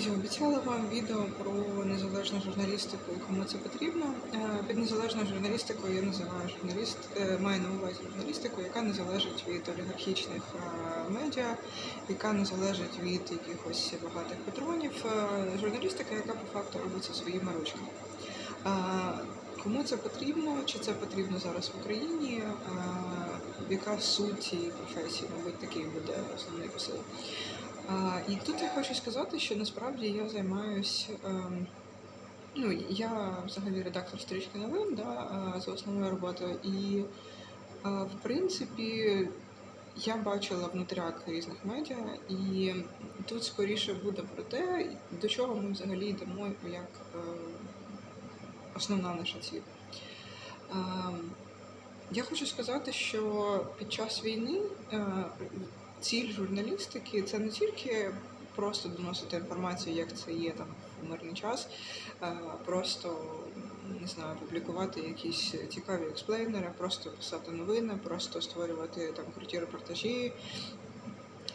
Друзі, обіцяла вам відео про незалежну журналістику кому це потрібно. Е, Під незалежною журналістикою я називаю журналіст, е, маю на увазі журналістику, яка не залежить від олігархічних е, медіа, яка не залежить від якихось багатих патронів. Журналістика, яка по факту робиться своїми ручками. Кому це потрібно? Чи це потрібно зараз в Україні? Яка суть цієї професії? Мабуть, такий буде основний посил. І тут я хочу сказати, що насправді я займаюся. ем, Ну, я взагалі редактор стрічки новин да, за основною роботою. І, в принципі, я бачила внутряк різних медіа, і тут скоріше буде про те, до чого ми взагалі йдемо як е, основна наша ціль. Ем, Я хочу сказати, що під час війни е, ціль журналістики це не тільки просто доносити інформацію, як це є там в мирний час, просто не знаю, публікувати якісь цікаві експлейнери, просто писати новини, просто створювати там круті репортажі,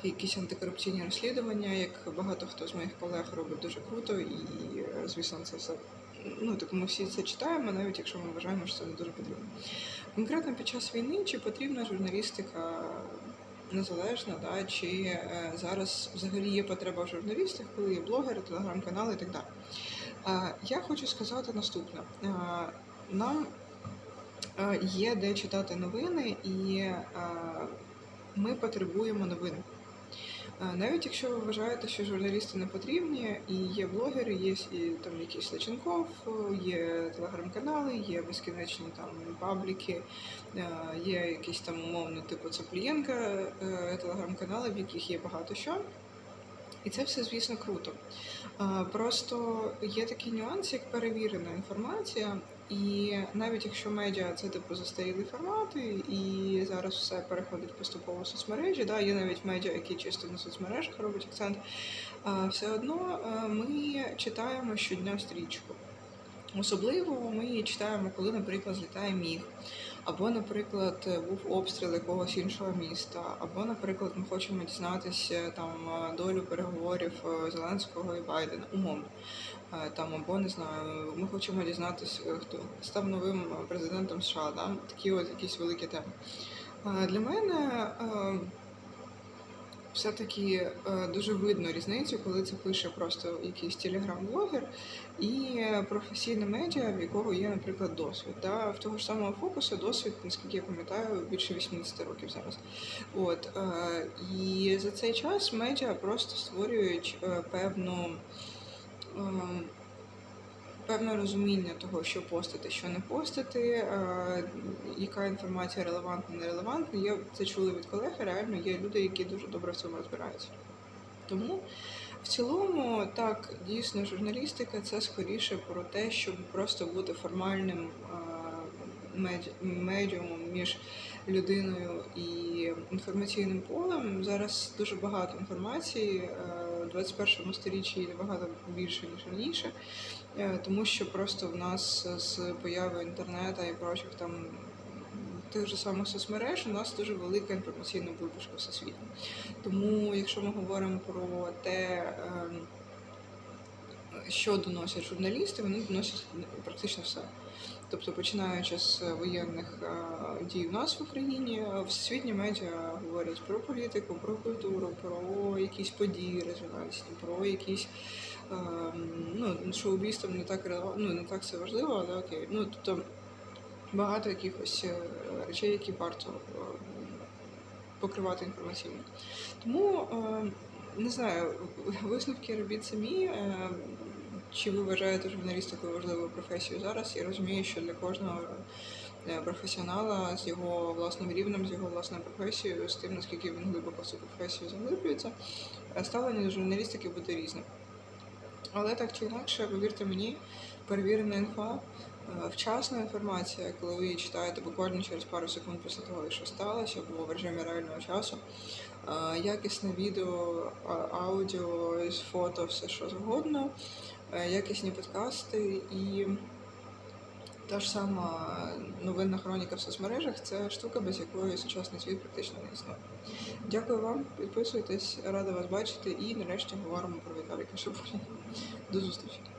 якісь антикорупційні розслідування, як багато хто з моїх колег робить дуже круто, і звісно, це все. Ну, так ми всі це читаємо, навіть якщо ми вважаємо, що це не дуже потрібно. Конкретно під час війни чи потрібна журналістика незалежна, да, чи е, зараз взагалі є потреба в журналістах, коли є блогери, телеграм-канали і так далі. Я хочу сказати наступне: нам е, є де читати новини, і е, ми потребуємо новин. Навіть якщо ви вважаєте, що журналісти не потрібні, і є блогери, є і там якийсь личинков, є телеграм-канали, є безкінечні там пабліки, є якісь там умовно типу Цаплієнка е, телеграм-канали, в яких є багато що. І це все, звісно, круто. Просто є такий нюанс, як перевірена інформація, і навіть якщо медіа це типу застарілі формати, і зараз все переходить поступово в соцмережі, да, є навіть медіа, які чисто на соцмережах роблять акцент, все одно ми читаємо щодня стрічку. Особливо ми її читаємо, коли, наприклад, злітає міг, або, наприклад, був обстріл якогось іншого міста, або, наприклад, ми хочемо дізнатися там долю переговорів е, Зеленського і Байдена, умовно. Е, Там, або не знаю, ми хочемо дізнатися, е, хто став новим президентом США, да? такі от якісь великі теми. Для мене все-таки е, дуже видно різницю, коли це пише просто якийсь телеграм-блогер і професійне медіа, в якого є, наприклад, досвід. Да? В того ж самого фокусу досвід, наскільки я пам'ятаю, більше 80 років зараз. От, е, і за цей час медіа просто створюють е, певну. Певне розуміння того, що постити, що не постити, е, яка інформація релевантна, нерелевантна. Я це чула від колег, реально є люди, які дуже добре в цьому розбираються. Тому в цілому, так, дійсно, журналістика це скоріше про те, щоб просто бути формальним е, медіумом між людиною і інформаційним полем. Зараз дуже багато інформації е, у 21 сторіччі є набагато більше ніж раніше, е, тому що просто в нас з появою інтернету і прочих там. Тих же самих соцмереж у нас дуже велика інформаційна вибушка всесвітня. Тому, якщо ми говоримо про те, ем, що доносять журналісти, вони доносять практично все. Тобто, починаючи з воєнних е, дій у нас в Україні, е, всесвітні медіа говорять про політику, про культуру, про якісь події резонансні, про якісь ем, ну, шоу-біз не так ну, не так все важливо, але окей. Ну, тобто багато якихось е, речей, які варто е, покривати інформаційно. Тому е, не знаю, висновки робіть самі. Чи ви вважаєте журналістику важливою професією зараз? Я розумію, що для кожного е, професіонала з його власним рівнем, з його власною професією, з тим, наскільки він глибоко в цю професію заглиблюється, е, ставлення до журналістики буде різним. Але так чи інакше, повірте мені, перевірена інфа, е, вчасна інформація, коли ви її читаєте буквально через пару секунд після того, що сталося, або в режимі реального часу, якісне відео, аудіо, фото, все що завгодно, якісні подкасти і Та ж сама новинна хроніка в соцмережах це штука, без якої сучасний світ практично не існує. Дякую вам, підписуйтесь, рада вас бачити і нарешті говоримо про Віталіка Шабуліна. До зустрічі!